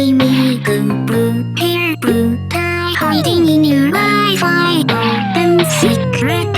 ไม่มีกึ่งปลือเพียงปลือได้หอยที่มีเหนือไวไฟเป็นสิกเรต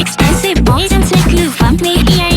expensive boys and take you from me.